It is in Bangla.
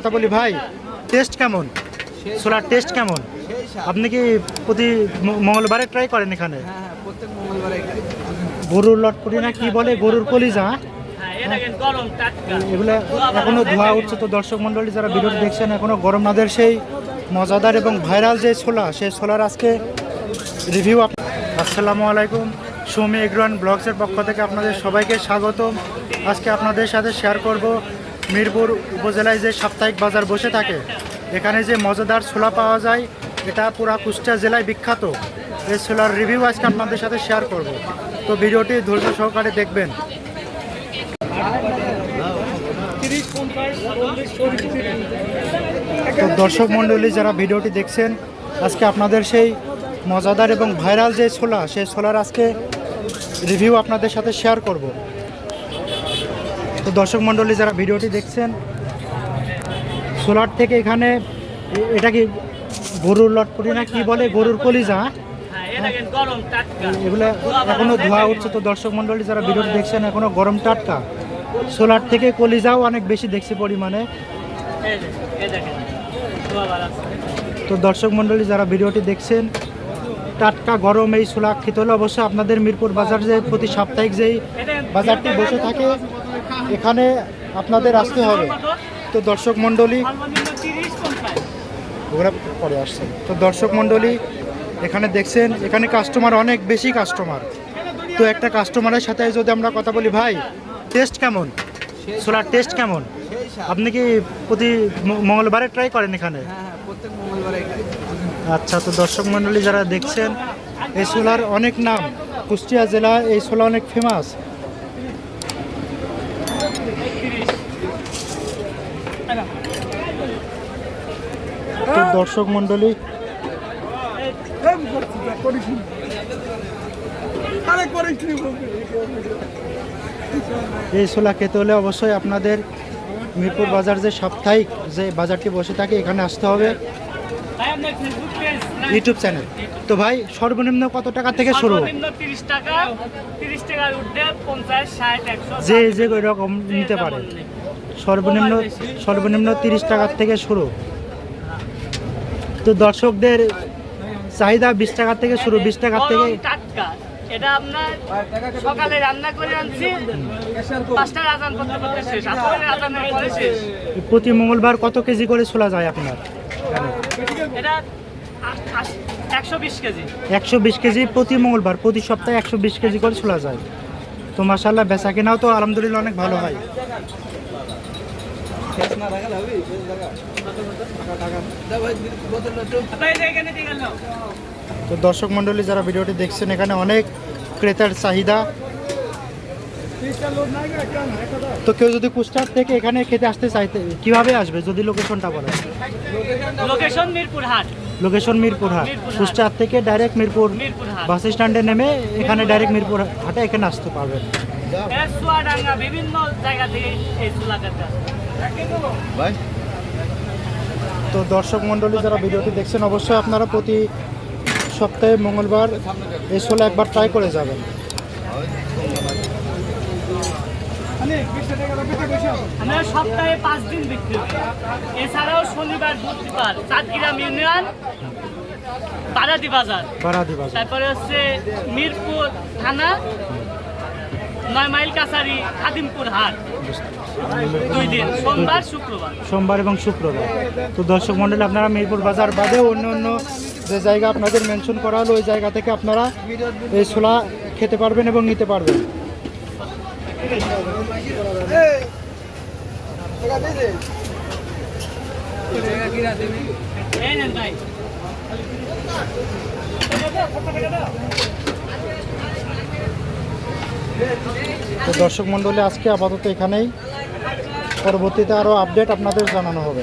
কথা বলি, ভাই টেস্ট কেমন? সোলার টেস্ট কেমন? আপনি কি প্রতি মঙ্গলবারে ট্রাই করেন এখানে? গরুর লটপটি না কি বলে? গরুর কলিজা হ্যাঁ? এগুলো এখনও ধোয়া উঠছে তো দর্শক মণ্ডলী, যারা ভিডিওটি দেখছেন, এখনও গরম নাদের সেই মজাদার এবং ভাইরাল যে ছোলা, সেই ছোলার আজকে রিভিউ আসসালামু আলাইকুম। সৌমি এগ্রান ব্লগসের পক্ষ থেকে আপনাদের সবাইকে স্বাগতম। আজকে আপনাদের সাথে শেয়ার করব মিরপুর উপজেলায় যে সাপ্তাহিক বাজার বসে থাকে, এখানে যে মজাদার ছোলা পাওয়া যায়, এটা পুরা কুষ্টিয়া জেলায় বিখ্যাত। এই ছোলার রিভিউ আজকে আপনাদের সাথে শেয়ার করব। তো ভিডিওটি ধৈর্য সহকারে দেখবেন। তো দর্শক মণ্ডলী, যারা ভিডিওটি দেখছেন, আজকে আপনাদের সেই মজাদার এবং ভাইরাল যে ছোলা, সেই ছোলার আজকে রিভিউ আপনাদের সাথে শেয়ার করব। তো দর্শক মণ্ডলী যারা ভিডিওটি দেখছেন, সোলার থেকে এখানে, এটা কি গরুর লটপটি না কি বলে গরুর কলিজা হ্যাঁ? এগুলো এখনও ধোয়া উঠছে তো দর্শক মণ্ডলী যারা ভিডিওটি দেখছেন, এখনও গরম টাটকা সোলার থেকে কলিজাও অনেক বেশি দেখছি পরিমাণে। তো দর্শক মণ্ডলী যারা ভিডিওটি দেখছেন, টাটকা গরম এই সোলা খেতে হলে অবশ্যই আপনাদের মিরপুর বাজার যে প্রতি সাপ্তাহিক যেই বাজারটি বসে থাকে এখানে আপনাদের আসতে হবে। তো দর্শক মণ্ডলী সর্বনিম্ন 30 পঞ্চাশ। ওরা পরে আসছে। তো দর্শক মণ্ডলী এখানে দেখছেন এখানে কাস্টমার অনেক বেশি কাস্টমার তো একটা কাস্টমারের সাথে যদি আমরা কথা বলি ভাই টেস্ট কেমন? ছোলার টেস্ট কেমন? আপনি কি প্রতি মঙ্গলবারে ট্রাই করেন এখানে? হ্যাঁ হ্যাঁ আচ্ছা তো দর্শক মণ্ডলী যারা দেখছেন এই ছোলার অনেক নাম। কুষ্টিয়া জেলা এই ছোলা অনেক ফেমাস তো দর্শক মণ্ডলী। এই ছোলা খেতে হলে অবশ্যই আপনাদের মিরপুর বাজার যে সাপ্তাহিক যে বাজারটি বসে থাকে এখানে আসতে হবে? YouTube channel. তো ভাই সর্বনিম্ন কত টাকা থেকে শুরু? সর্বনিম্ন 30 টাকা 30 টাকার ঊর্ধ্বে 50 60 100 যে যে রকম নিতে পারে। সর্বনিম্ন সর্বনিম্ন তিরিশ টাকার থেকে শুরু। তো দর্শকদের চাহিদা বিশ টাকার থেকে শুরু বিশ টাকার থেকে এটা আপনার সকালে রান্না করে আনছি পাঁচটার আজান করতে করতে শেষ আসরের আজানের পরে শেষ। প্রতি মঙ্গলবার কত কেজি করে ছোলা যায় আপনার? এটা একশো বিশ কেজি। একশো বিশ কেজি প্রতি মঙ্গলবার প্রতি সপ্তাহে একশো বিশ কেজি করে ছোলা যায়। তো মাসাল্লাহ বেচা কেনাও তো আলহামদুলিল্লাহ অনেক ভালো হয়। শেষ না রাখালে হবে শেষ টাকা। টাকা তো দর্শক মণ্ডলী যারা ভিডিওটি দেখছেন এখানে অনেক ক্রেতার চাহিদা। তো কেউ যদি কুষ্টার থেকে এখানে খেতে আসতে চাইতে কীভাবে আসবে? যদি লোকেশনটা বলেন। লোকেশন মিরপুর হাট। লোকেশন মিরপুর হাট। কুষ্টার থেকে ডাইরেক্ট মিরপুর বাস স্ট্যান্ডে নেমে এখানে ডাইরেক্ট মিরপুর হাটে এখানে আসতে পারবেন। বিভিন্ন জায়গা থেকে এই। ভাই? তো দর্শক মণ্ডলী যারা ভিডিওটি দেখছেন অবশ্যই আপনারা প্রতি সপ্তাহে মঙ্গলবার এই ছোলা একবার ট্রাই করে যাবেন। আমরা সপ্তাহে পাঁচ দিন বিক্রি এছাড়াও শনিবার বুধবার চাঁদগ্রাম ইউনিয়ন বারাদি বাজার। বারাদি বাজার। তারপরে হচ্ছে মিরপুর থানা নয় মাইল কাছারি খাদিমপুর হাট। দুই দিন সোমবার শুক্রবার। সোমবার এবং শুক্রবার। তো দর্শক মণ্ডলী আপনারা মিরপুর বাজার বাদেও অন্য অন্য যে জায়গা আপনাদের মেনশন করা হলো ওই জায়গা থেকে আপনারা এই ছোলা খেতে পারবেন এবং নিতে পারবেন। এই নেন ভাই। তো দর্শক মণ্ডলী আজকে আপাতত এখানেই। পরবর্তীতে আরও আপডেট আপনাদের জানানো হবে।